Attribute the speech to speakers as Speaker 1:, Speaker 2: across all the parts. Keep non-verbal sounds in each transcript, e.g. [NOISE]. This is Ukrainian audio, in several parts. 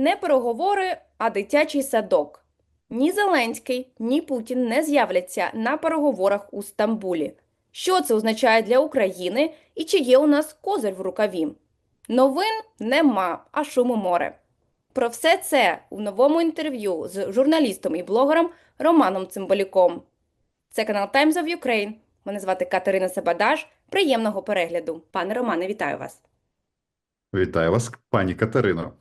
Speaker 1: Не переговори, а дитячий садок. Ні Зеленський, ні Путін не з'являться на переговорах у Стамбулі. Що це означає для України і чи є у нас козир в рукаві? Новин нема, а шуму море. Про все це у новому інтерв'ю з журналістом і блогером Романом Цимбалюком. Це канал Times of Ukraine. Мене звати Катерина Сабадаш. Приємного перегляду. Пане Романе, вітаю вас.
Speaker 2: Вітаю вас, пані Катерино.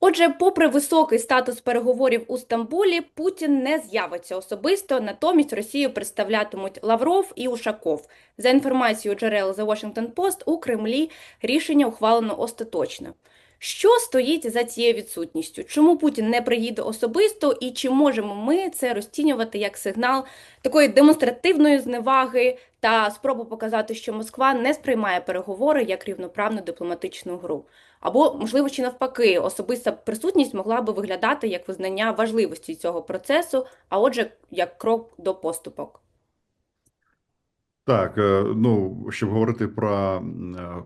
Speaker 1: Отже, попри високий статус переговорів у Стамбулі, Путін не з'явиться особисто. Натомість Росію представлятимуть Лавров і Ушаков. За інформацією джерел The Washington Post, у Кремлі рішення ухвалено остаточно. Що стоїть за цією відсутністю? Чому Путін не приїде особисто, і чи можемо ми це розцінювати як сигнал такої демонстративної зневаги та спробу показати, що Москва не сприймає переговори як рівноправну дипломатичну гру? Або, можливо, чи навпаки, особиста присутність могла би виглядати як визнання важливості цього процесу, а отже, як крок до поступок.
Speaker 2: Так, е, ну щоб говорити про е,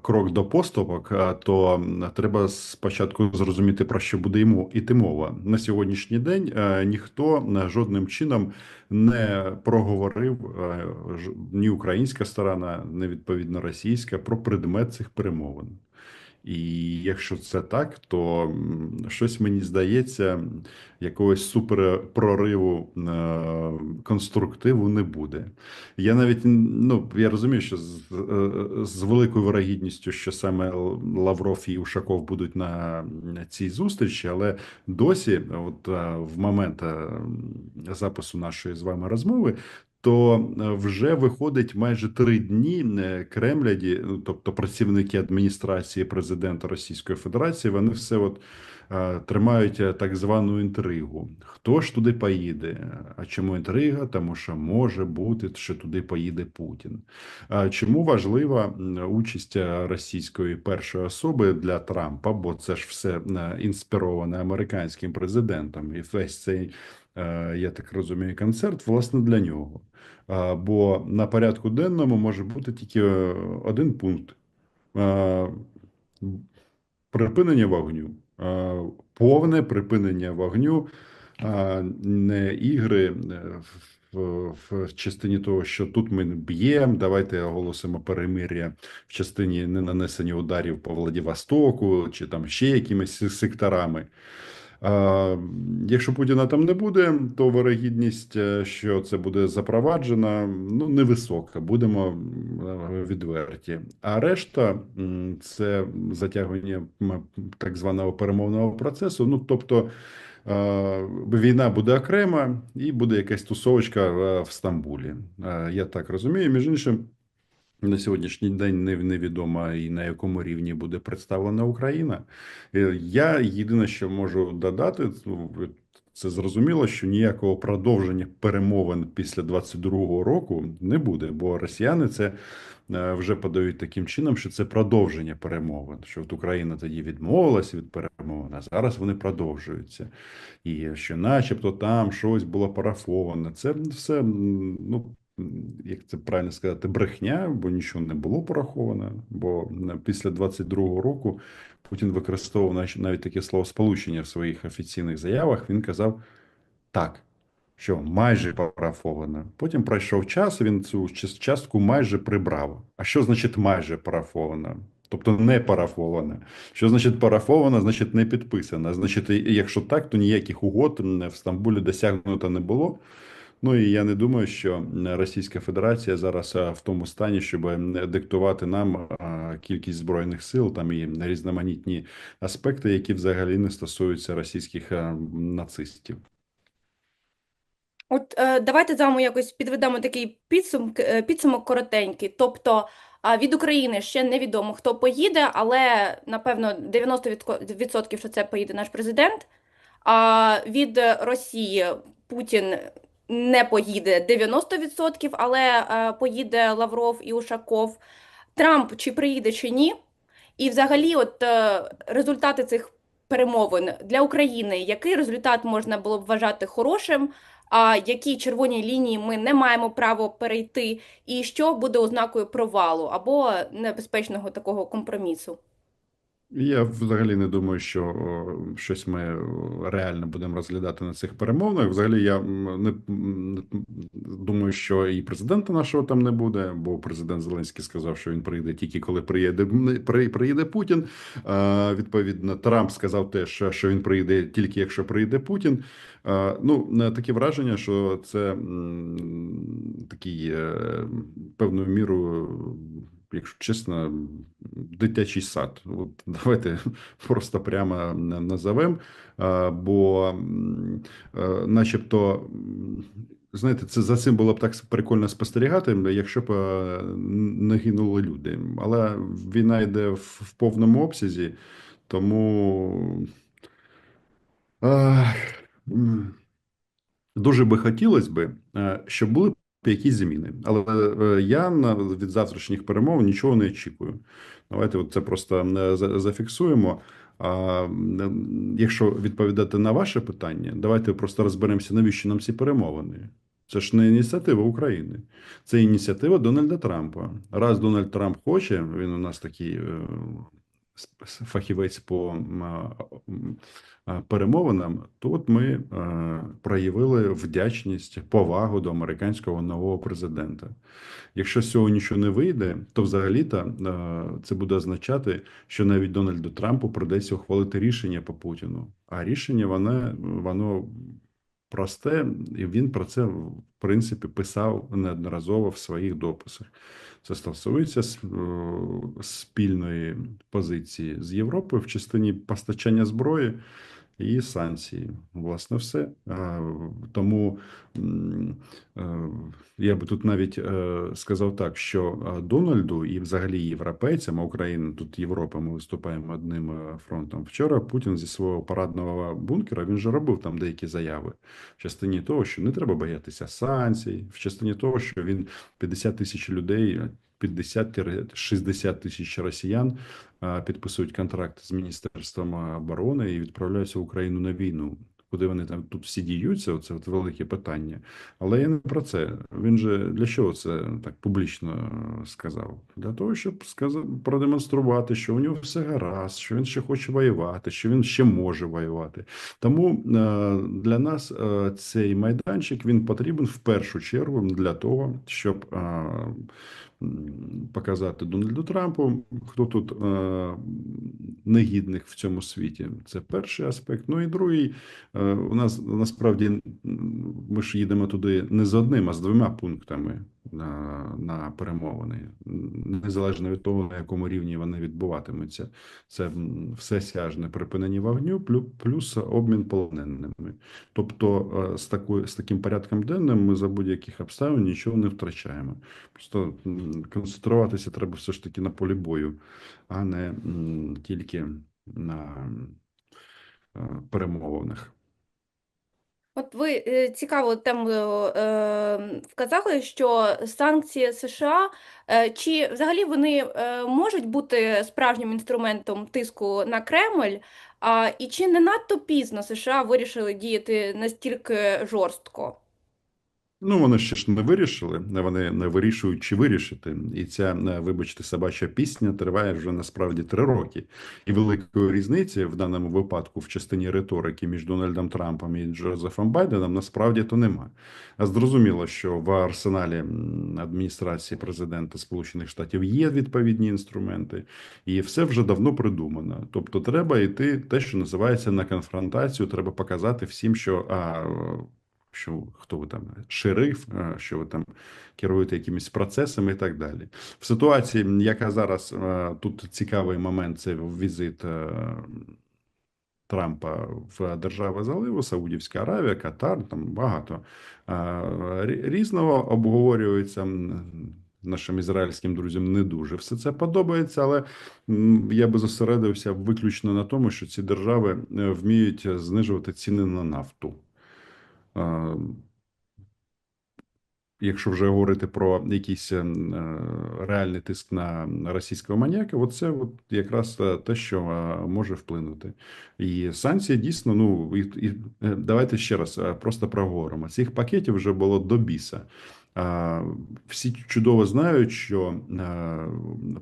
Speaker 2: крок до поступок, е, то треба спочатку зрозуміти про що буде йому іти мова. На сьогоднішній день ніхто жодним чином не проговорив ні українська сторона, ні відповідно російська про предмет цих перемовин. І якщо це так, то щось мені здається, якогось суперпрориву е, конструктиву не буде. Я навіть ну я розумію, що з, е, з великою вирогідністю, що саме Лавров і Ушаков будуть на цій зустрічі, але досі, от е, в момент е, запису нашої з вами розмови. То е, вже виходить майже три дні е, Кремляді, ну, тобто працівники адміністрації президента Російської Федерації, вони все от е, тримають так звану інтригу. Хто ж туди поїде? А чому інтрига? Тому що може бути, що туди поїде Путін. Чому важлива участь російської першої особи для Трампа? Бо це ж все інспіроване американським президентом, і весь цей, я так розумію, концерт власне для нього. Бо на порядку денному може бути тільки е, один пункт. Е, Припинення вогню, Е, повне припинення вогню, не ігри е, в, в частині того, що тут ми б'ємо, давайте оголосимо перемир'я в частині ненанесення ударів по Владивостоку чи там ще якимись секторами. Якщо Путіна там не буде, то вирогідність, е, що це буде запроваджено, ну невисока, будемо відверті. А решта це затягування так званого перемовного процесу. Ну тобто війна буде окрема і буде якась тусовочка е, в Стамбулі. Е, Я так розумію. Між іншим. На сьогоднішній день не- невідомо і на якому рівні буде представлена Україна. Е, Я єдине, що можу додати, ну, це зрозуміло, що ніякого продовження перемовин після 22-го року не буде, бо росіяни це е, вже подають таким чином, що це продовження перемовин. Що от Україна тоді відмовилася від перемовин, а зараз вони продовжуються. І що, начебто, там щось було парафоване. Це все ну. Як це правильно сказати, брехня, бо нічого не було пораховано. Бо після 22-го року Путін використовував навіть- таке слово сполучення в своїх офіційних заявах. Він казав так, що майже парафовано. Потім пройшов час, він цю частку майже прибрав. А що значить майже парафовано? Тобто не парафовано. Що значить парафовано, значить не підписано. Значить, якщо так, то ніяких угод в Стамбулі досягнуто не було. Ну і я не думаю, що Російська Федерація зараз в тому стані, щоб диктувати нам кількість збройних сил там і різноманітні аспекти, які взагалі не стосуються російських нацистів.
Speaker 1: От е, давайте з вами якось підведемо такий підсумок, е, підсумок коротенький. Тобто від України ще невідомо, хто поїде, але напевно 90% що це поїде наш президент. А від Росії Путін не поїде 90%, але е, поїде Лавров і Ушаков. Трамп чи приїде, чи ні. І взагалі, от е, результати цих перемовин для України, який результат можна було б вважати хорошим, а які червоні лінії ми не маємо права перейти, і що буде ознакою провалу або небезпечного такого компромісу?
Speaker 2: Я взагалі не думаю, що щось ми реально будемо розглядати на цих перемовинах. Взагалі, я не думаю, що і президента нашого там не буде, бо президент Зеленський сказав, що він прийде тільки коли приїде при- приїде Путін. Відповідно, Трамп сказав теж, що- він прийде тільки якщо прийде Путін. Ну, таке враження, що це такий е, певною мірою якщо чесно, дитячий сад. От [LAUGHS] давайте просто прямо назовемо, бо е, начебто. Знаєте, це за цим було б так прикольно спостерігати, якщо б е, не гинули люди. Але війна йде в, повному обсязі, тому Дуже би хотілося би, е, щоб були б якісь зміни, але е, я від завтрашніх перемов нічого не очікую. Давайте от це просто е, зафіксуємо. А якщо відповідати на ваше питання, давайте просто розберемося, навіщо нам ці перемовини. Це ж не ініціатива України, це ініціатива Дональда Трампа. Раз Дональд Трамп хоче, він у нас такий е, фахівець по перемовинам, то от ми е, проявили вдячність, повагу до американського нового президента. Якщо з цього нічого не вийде, то взагалі-то е, це буде означати, що навіть Дональду Трампу придеться ухвалити рішення по Путіну. А рішення воно, воно просте, і він про це в принципі писав неодноразово в своїх дописах. Це стосується е, спільної позиції з Європою в частині постачання зброї і санкції. Власне, все. Е, Тому е, я би тут навіть е, сказав так, що Дональду і взагалі європейцям, а Україна тут Європа, ми виступаємо одним фронтом. Вчора Путін зі свого парадного бункера він же робив там деякі заяви в частині того, що не треба боятися санкцій, в частині того, що він 50 тисяч людей. 50-60 тисяч росіян підписують контракт з міністерством оборони і відправляються в Україну на війну. Куди вони там тут всі діються? Оце от велике питання. Але я не про це. Він же для чого це так публічно е, сказав? Для того, щоб сказати, продемонструвати, що у нього все гаразд, що він ще хоче воювати, що він ще може воювати. Тому е, для нас е, цей майданчик він потрібен в першу чергу для того, щоб показати Дональду Трампу, хто тут е, негідник в цьому світі. Це перший аспект. Ну і другий, е, у нас насправді ми ж їдемо туди не з одним, а з двома пунктами на, перемовини, незалежно від того, на якому рівні вони відбуватимуться. Це м, всесяжне припинення вогню, плюс обмін полоненими. Тобто, е, з такою з таким порядком денним ми за будь-яких обставин нічого не втрачаємо. Просто концентруватися треба все ж таки на полі бою, а не тільки на е, перемовинах.
Speaker 1: От ви е, цікаву тему е, вказали, що санкції США, е, чи взагалі вони можуть бути справжнім інструментом тиску на Кремль, а, і чи не надто пізно США вирішили діяти настільки жорстко?
Speaker 2: Ну, вони ще ж не вирішили, вони не вирішують чи вирішити. І ця, е, вибачте, собача пісня триває вже насправді три роки. І великої різниці в даному випадку в частині риторики між Дональдом Трампом і Джозефом Байденом насправді то нема. А зрозуміло, що в арсеналі адміністрації президента Сполучених Штатів є відповідні інструменти, і все вже давно придумано. Тобто, треба йти те, що називається на конфронтацію. Треба показати всім, що а, що хто ви там шериф, е, що ви там керуєте якимись процесами і так далі. В ситуації, яка зараз е, тут цікавий момент, це візит е, Трампа в держави заливу, Саудівська Аравія, Катар, там багато е, різного обговорюється. Нашим ізраїльським друзям не дуже все це подобається, але я би зосередився виключно на тому, що ці держави е, вміють знижувати ціни на нафту. Якщо вже говорити про якийсь е, реальний тиск на російського маніяка, от це от якраз е, те, що е, може вплинути. І санкції дійсно, ну і, і давайте ще раз просто проговоримо. Цих пакетів вже було до біса. Всі чудово знають, що е,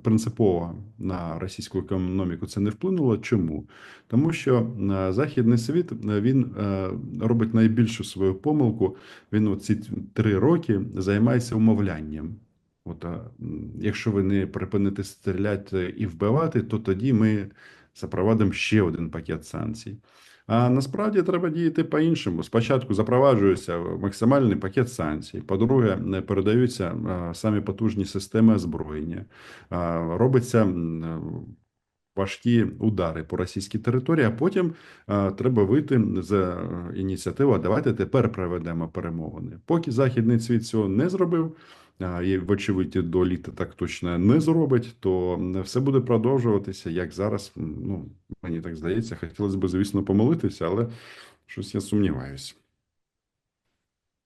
Speaker 2: принципово на російську економіку це не вплинуло. Чому? Тому що е, західний світ е, він робить найбільшу свою помилку. Він ці три роки займається умовлянням. От, якщо ви не припините стріляти і вбивати, то тоді ми запровадимо ще один пакет санкцій. А насправді треба діяти по-іншому. Спочатку запроваджується максимальний пакет санкцій. По-друге, передаються е, самі потужні системи озброєння. Е, Робиться е, важкі удари по російській території, а потім е, треба вийти з ініціативи. Давайте тепер проведемо перемовини. Поки західний світ цього не зробив. І, вочевидь, до літа так точно не зробить, то все буде продовжуватися, як зараз. Ну мені так здається, хотілося б, звісно, помолитися, але щось я сумніваюся.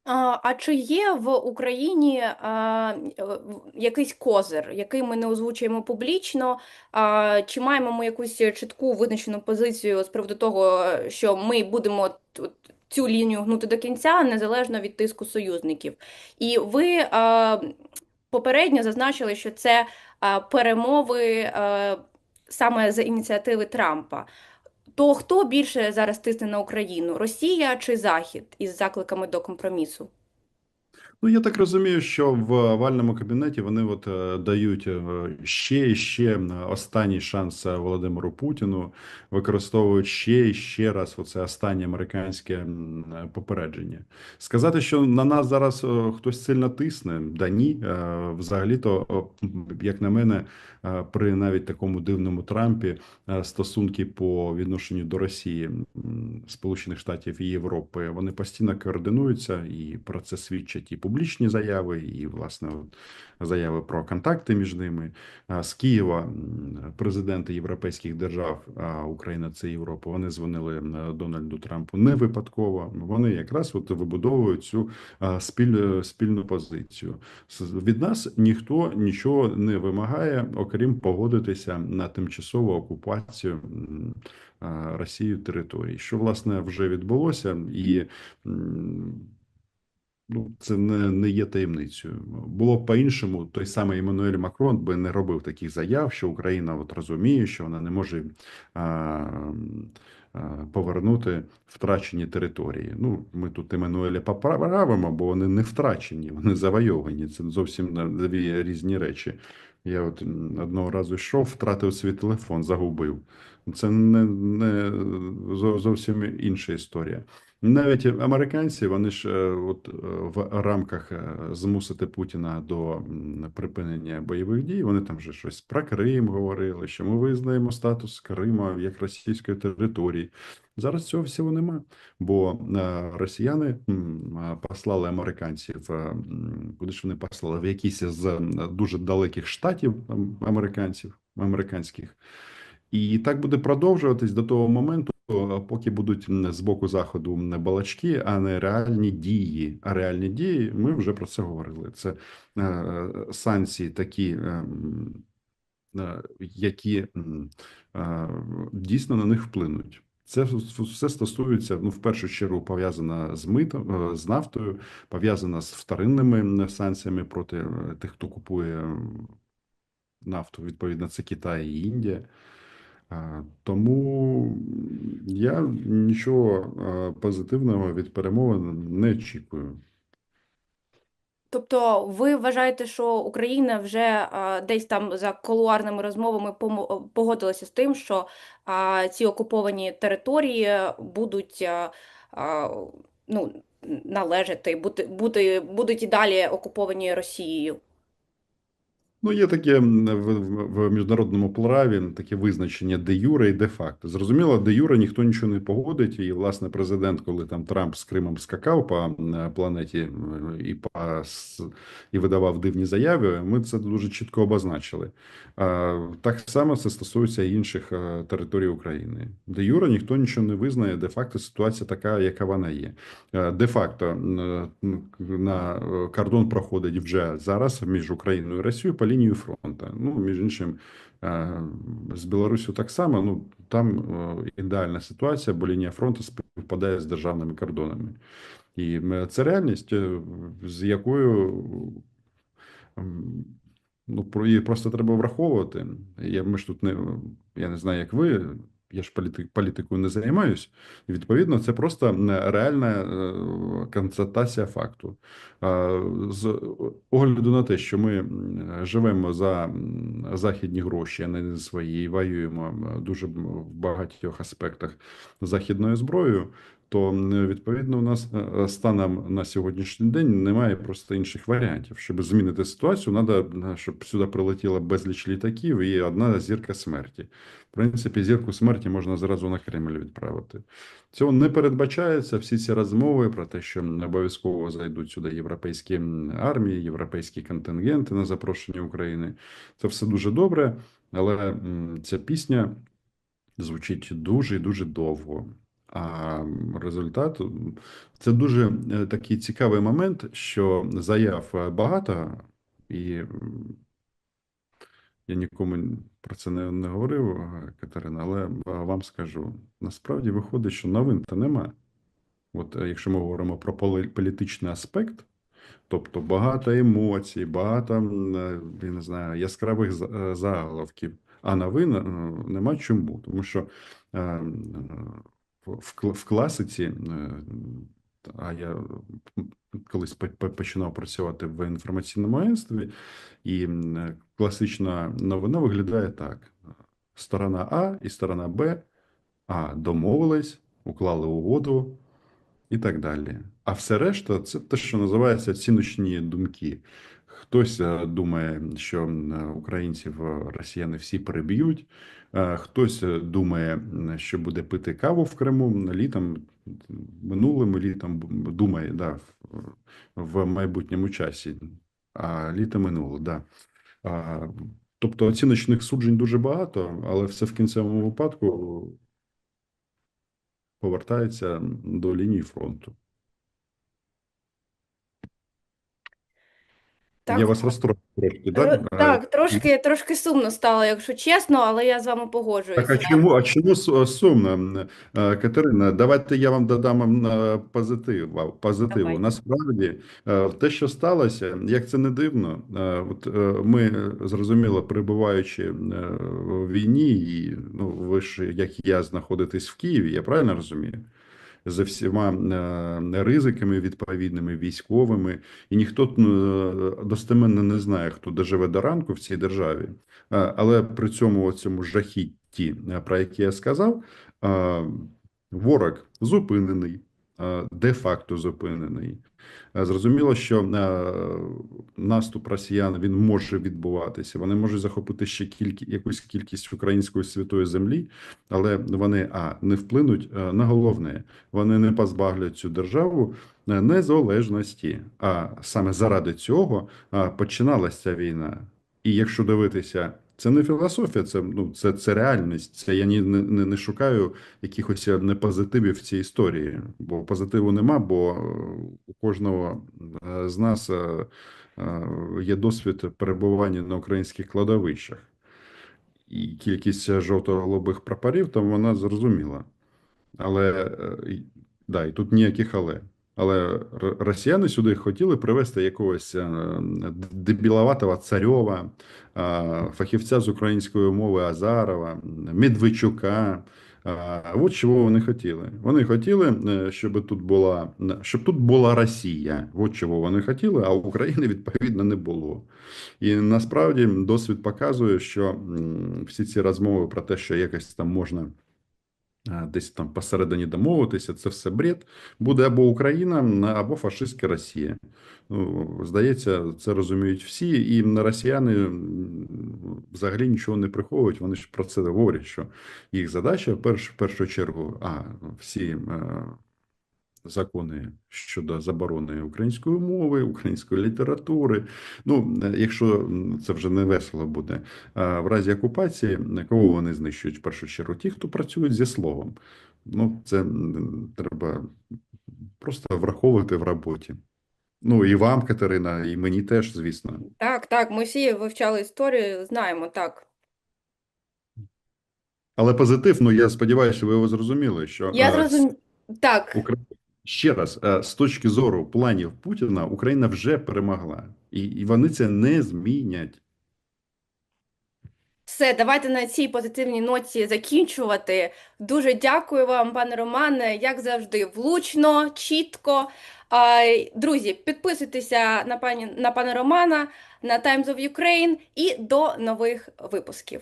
Speaker 1: А, чи є в Україні а, якийсь козир, який ми не озвучуємо публічно? А, чи маємо ми якусь чітку визначену позицію з приводу того, що ми будемо т- цю лінію гнути до кінця, незалежно від тиску союзників? І ви попередньо зазначили, що це перемови саме за ініціативи Трампа. То хто більше зараз тисне на Україну? Росія чи Захід із закликами до компромісу?
Speaker 2: Ну, я так розумію, що в овальному кабінеті вони от е, дають е, ще і ще останній шанс е, Володимиру Путіну, використовують ще і ще раз оце останнє американське попередження. Сказати, що на нас зараз хтось сильно тисне, да ні. Е, Взагалі-то, як на мене, при навіть такому дивному Трампі стосунки по відношенню до Росії, Сполучених Штатів і Європи, вони постійно координуються, і про це свідчать і публічні заяви, і власне заяви про контакти між ними. З Києва президенти європейських держав, а Україна це Європа. Вони дзвонили Дональду Трампу не випадково. Вони якраз от вибудовують цю а, спіль, спільну позицію. Від нас ніхто нічого не вимагає, окрім погодитися на тимчасову окупацію Росією територій, що власне вже відбулося, і ну, це не, не є таємницею. Було б по-іншому, той самий Еммануель Макрон би не робив таких заяв, що Україна от розуміє, що вона не може а, а, повернути втрачені території. Ну, ми тут Еммануеля поправимо, бо вони не втрачені, вони завойовані. Це зовсім дві різні речі. Я от одного разу йшов, втратив свій телефон, загубив. Це не, не зовсім інша історія. Навіть американці, вони ж е, от е, в рамках е, змусити Путіна до припинення бойових дій, вони там вже щось про Крим говорили, що ми визнаємо статус Криму як російської території. Зараз цього всього нема, бо росіяни послали американців, куди ж вони послали, в якісь з дуже далеких штатів американців, американських. І так буде продовжуватись до того моменту, поки будуть з боку заходу м, балачки, а не реальні дії. А реальні дії ми вже про це говорили. Це е, санкції такі. е, е, Які е, дійсно на них вплинуть, це все стосується ну в першу чергу пов'язано з митом е, з нафтою, пов'язано з вторинними санкціями проти е, тих, хто купує нафту. Відповідно, це Китай і Індія. А, Тому я нічого е, позитивного від перемовин не очікую.
Speaker 1: Тобто ви вважаєте, що Україна вже а, десь там за кулуарними розмовами погодилася з тим, що ці окуповані території будуть ну, належати, бути, бути, будуть і далі окуповані Росією?
Speaker 2: Ну, є таке в, в, міжнародному праві таке визначення де юре і де факто. Зрозуміло, де юре ніхто нічого не погодить. І власне президент, коли там Трамп з Кримом скакав по планеті і по і видавав дивні заяви, ми це дуже чітко обозначили. Так само це стосується інших е, територій України. Де юре ніхто нічого не визнає. Де факто ситуація така, яка вона є. Е, Де факто на е, кордон проходить вже зараз між Україною і Росією по лінії фронту. Ну, між іншим, е, з Білорусю так само. Ну там е, ідеальна ситуація, бо лінія фронту співпадає з державними кордонами. І це реальність, е, з якою ну, її просто треба враховувати. Я, ми ж тут не, я не знаю, як ви, я ж політи, політикою не займаюсь. Відповідно, це просто реальна е, констатація факту. З огляду на те, що ми живемо за західні гроші, а не свої, і воюємо дуже в багатьох аспектах західною зброєю, то відповідно у нас е, станом на сьогоднішній день немає просто інших варіантів. Щоб змінити ситуацію, треба, щоб сюди прилетіло безліч літаків і одна зірка смерті. В принципі, зірку смерті можна зразу на Кремль відправити. Цього не передбачається. Всі ці розмови про те, що обов'язково зайдуть сюди європейські армії, європейські контингенти на запрошення України. Це все дуже добре, але ця пісня звучить дуже і дуже довго. А результат це дуже е, такий цікавий момент, що заяв багато, і я нікому про це не, не говорив, е, Катерина, але е, вам скажу: насправді виходить, що новин то нема. От якщо ми говоримо про політичний аспект, тобто багато емоцій, багато я не знаю, яскравих заголовків, а новин нема чому, тому що е, е, в, в класиці, е, а я колись по- по- починав працювати в інформаційному агентстві, і класична новина виглядає так: сторона А і сторона Б. А домовились, уклали угоду і так далі. А все решта це те, що називається оціночні думки. Хтось е, думає, що м, українців е, росіяни всі переб'ють, е, хтось е, думає, що буде пити каву в Криму літом, минулим літом думає, да, в майбутньому часі, а літо минуло, да. Тобто оціночних суджень дуже багато, але все в кінцевому випадку повертається до лінії фронту.
Speaker 1: Так,
Speaker 2: Я вас розстроїв трошки,
Speaker 1: ро-
Speaker 2: так?
Speaker 1: так, трошки, трошки сумно стало, якщо чесно, але я з вами
Speaker 2: Так, а
Speaker 1: погоджуюся.
Speaker 2: чому, а чому су- сумно, Е, Катерина? Давайте я вам додам е, позитив, позитиву.
Speaker 1: Давайте.
Speaker 2: Насправді, е, те, що сталося, як це не дивно, е, от е, ми е, зрозуміло, перебуваючи е, в війні, і ну ви ж як я знаходитесь в Києві, я правильно розумію? За всіма е, ризиками відповідними військовими, і ніхто е, достеменно не знає, хто доживе до ранку в цій державі. Е, Але при цьому цьому жахітті, про які я сказав, ворог зупинений, де-факто зупинений. Е, Зрозуміло, що е, наступ росіян він може відбуватися. Вони можуть захопити ще кількі, якусь кількість української святої землі, але вони а не вплинуть е, на головне. Вони не позбавлять цю державу е, незалежності. А саме заради цього е, починалася війна. І якщо дивитися, це не філософія, це ну це, це реальність. Це я не, не, не шукаю якихось не позитивів в цій історії, бо позитиву нема, бо е, у кожного е, з нас е, е, є досвід перебування на українських кладовищах. І кількість жовто-голубих прапорів там вона зрозуміла. Але е, да, і тут ніяких але. Але росіяни сюди хотіли привезти якогось е, дебіловатого царьова, е, фахівця з української мови Азарова, Медведчука. Е, От чого вони хотіли. Вони хотіли, щоб тут була щоб тут була Росія. От чого вони хотіли, а України відповідно не було. І насправді досвід показує, що всі ці розмови про те, що якось там можна десь там посередині домовитися, це все бред. Буде або Україна, або фашистська Росія. Ну, здається, це розуміють всі, і росіяни взагалі нічого не приховують. Вони ж про це говорять, що їх задача в в першу чергу, а всі е, закони щодо заборони української мови, української літератури. Ну, е, якщо це вже не весело буде, в разі окупації кого вони знищують в першу чергу? Ті, хто працюють зі словом. Ну, це треба просто враховувати в роботі. Ну і вам, Катерина, і мені теж, звісно.
Speaker 1: Так, так, ми всі вивчали історію, знаємо, так.
Speaker 2: Але позитив, ну я сподіваюся, що ви його зрозуміли, що
Speaker 1: Я
Speaker 2: е,
Speaker 1: зрозумів. Так,
Speaker 2: Укра- Ще раз, е, з точки зору планів Путіна, Україна вже перемогла, і, вони це не змінять.
Speaker 1: Все, давайте на цій позитивній ноті закінчувати. Дуже дякую вам, пане Романе. Як завжди, влучно, чітко. Друзі, підписуйтеся на пані на пана Романа, на Times of Ukraine і до нових випусків.